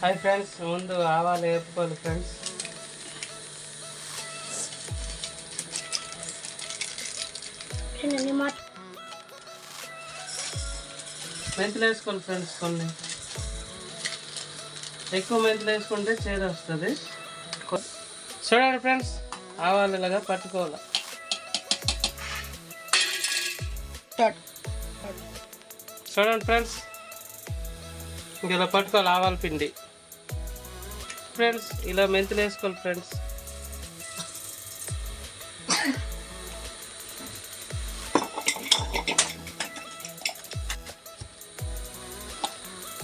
Hi friends ముందు ఆవాలు వేపుకోవాలి ఫ్రెండ్స్ మెంతులు వేసుకోవాలి ఫ్రెండ్స్ కొన్ని. ఎక్కువ మెంతులు వేసుకుంటే చేదు వస్తుంది. చూడండి ఫ్రెండ్స్ ఆవాలు ఇలాగా పట్టుకోవాలి. చూడండి ఫ్రెండ్స్ ఇంకా ఇలా పట్టుకోవాలి ఆవాల పిండి. ఫ్రెండ్స్ ఇలా మెంతులు వేసుకోవాలి ఫ్రెండ్స్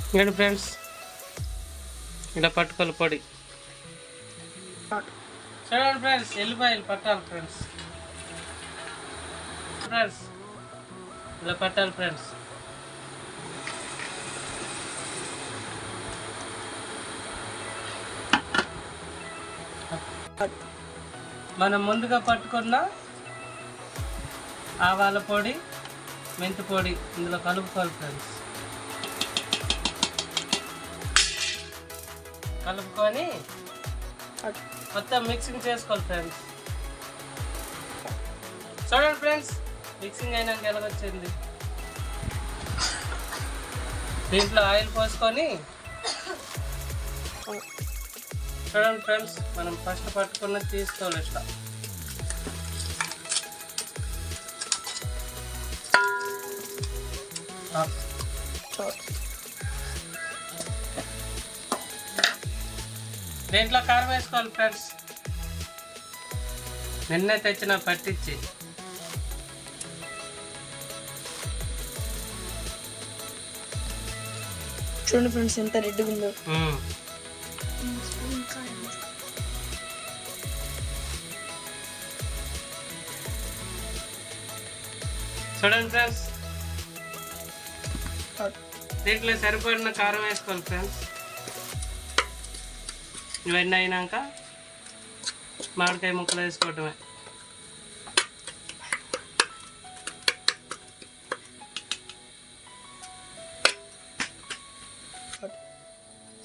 ఇంకండి ఫ్రెండ్స్ ఇలా పట్టుకోవాలి పొడి. చూడండి ఫ్రెండ్స్ ఎల్లిపాయలు పట్టాలి ఫ్రెండ్స్ ఫ్రెండ్స్ ఇలా పట్టాలి ఫ్రెండ్స్ మనం ముందుగా పట్టుకున్న ఆవాల పొడి మెంతి పొడి ఇందులో కలుపుకోవాలి ఫ్రెండ్స్ కలుపుకొని మొత్తం మిక్సింగ్ చేసుకోవాలి ఫ్రెండ్స్ చూడండి ఫ్రెండ్స్ మిక్సింగ్ అయినాక ఎలాగొచ్చింది దీంట్లో ఆయిల్ పోసుకొని చూడండి ఫ్రెండ్స్ మనం ఫస్ట్ పట్టుకున్నది తీసుకోవాలి ఇట్లా. దీంట్లో కారం వేసుకోవాలి ఫ్రెండ్స్. నిన్నే తెచ్చిన పట్టించి చూడండి ఫ్రెండ్స్ ఎంత రెడ్గా ఉందో. చూడండి ఫ్రెండ్స్. దీంట్లో సరిపడిన కారం వేసుకోవాలి ఫ్రెండ్స్. ఇవన్నీ అయినాక మామిడికాయ ముక్కలు వేసుకోవటమే.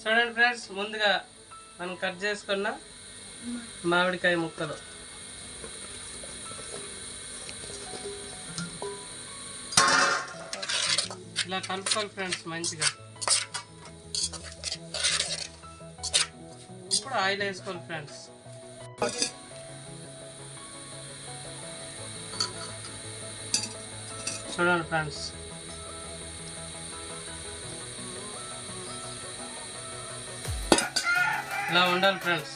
చూడండి ఫ్రెండ్స్ ముందుగా మనం కట్ చేసుకున్న మామిడికాయ ముక్కలు. ఇలా కలుపుకోవాలి ఫ్రెండ్స్ మంచిగా. ఇప్పుడు ఆయిల్ వేసుకోవాలి ఫ్రెండ్స్ చూడండి ఫ్రెండ్స్ ఇలా ఉండాలి ఫ్రెండ్స్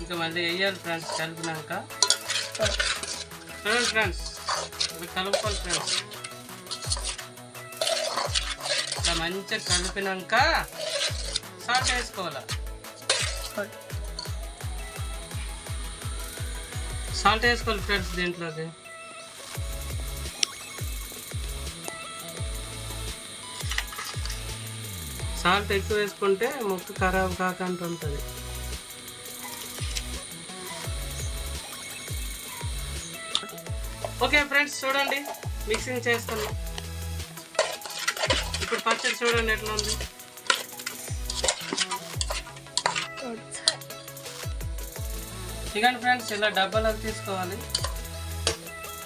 ఇంకా మళ్ళీ వేయాలి ఫ్రెండ్స్ కలిపినాక. చూడండి ఫ్రెండ్స్ ఇలా కలుపుకోవాలి ఫ్రెండ్స్ ఇలా మంచిగా కలిపినాక సాల్ట్ వేసుకోవాలి? సాల్ట్ వేసుకోవాలి ఫ్రెండ్స్ దీంట్లోకి. సాల్ట్ ఎక్కువ వేసుకుంటే మొక్క ఖరాబ్ కాకుండా ఉంటుంది. ఓకే ఫ్రెండ్స్ చూడండి. మిక్సింగ్ చేస్తున్నాం ఇప్పుడు పచ్చడి చూడండి ఎట్లా ఉంది చికెన్ ఫ్రెండ్స్ ఇలా డబ్బాలోకి తీసుకోవాలి.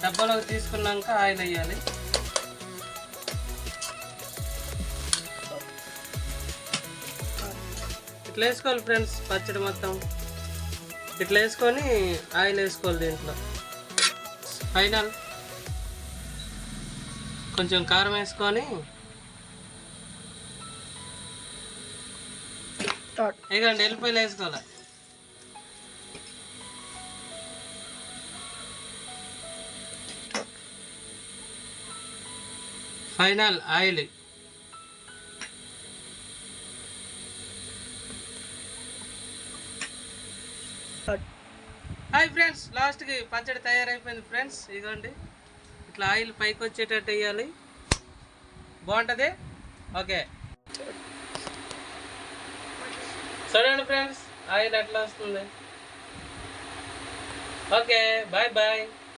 డబ్బాలోకి తీసుకున్నాక ఆయిల్ వేయాలి. ఇట్లా వేసుకోవాలి ఫ్రెండ్స్ పచ్చడి మొత్తం. ఇట్లా వేసుకొని ఆయిల్ వేసుకోవాలి దీంట్లో. ఫైనల్ కొంచెం కారం వేసుకొని ఇకండి ఎల్లిపాయలు వేసుకోవాలి? Final oil. హాయ్ ఫ్రెండ్స్ లాస్ట్కి పచ్చడి తయారైపోయింది ఫ్రెండ్స్. ఇదిగోండి ఇట్లా ఆయిల్ పైకి వచ్చేటట్టు వేయాలి. బాగుంటుంది? ఓకే. చూడండి ఫ్రెండ్స్ ఆయిల్ ఎట్లా వస్తుంది ఓకే బాయ్ బాయ్